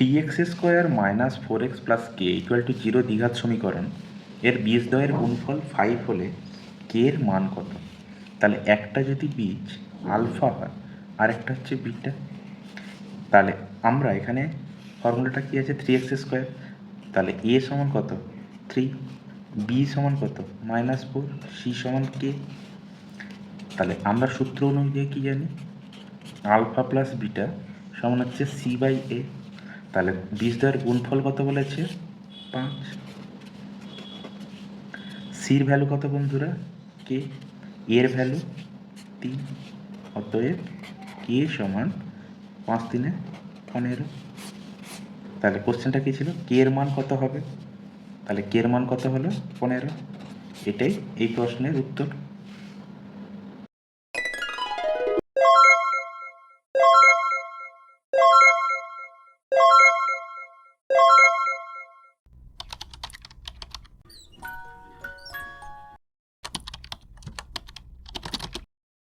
Three x square minus four x plus k equal to zero দ্বিঘাত সমীকরণ, এর বীজদ্বয়ের গুণফল ফাইভ হলে কে এর মান কত? তাহলে একটা যদি বীজ আলফা হয় আর একটা হচ্ছে বিটা তাহলে আমরা এখানে ফর্মুলাটা কী আছে? থ্রি এক্স স্কোয়ার তাহলে এ সমান কত? থ্রি বি সমান কত? মাইনাস ফোর সি সমান কে তাহলে আমরা সূত্র অনুযায়ী কী জানি? আলফা প্লাস বিটা সমান হচ্ছে সি বাই এ তাহলে বীজদ্বয়ের গুণফল কত বলেছে? পাঁচ। সির ভ্যালু কত বন্ধুরা? কে? এর ভ্যালু তিন। অতএব কে সমান পাঁচ তিনে পনেরো? তাহলে কোশ্চেনটা কী ছিল? কে এর মান কত হবে? তাহলে কে এর মান কত হলো? পনেরো। এটাই এই প্রশ্নের উত্তর।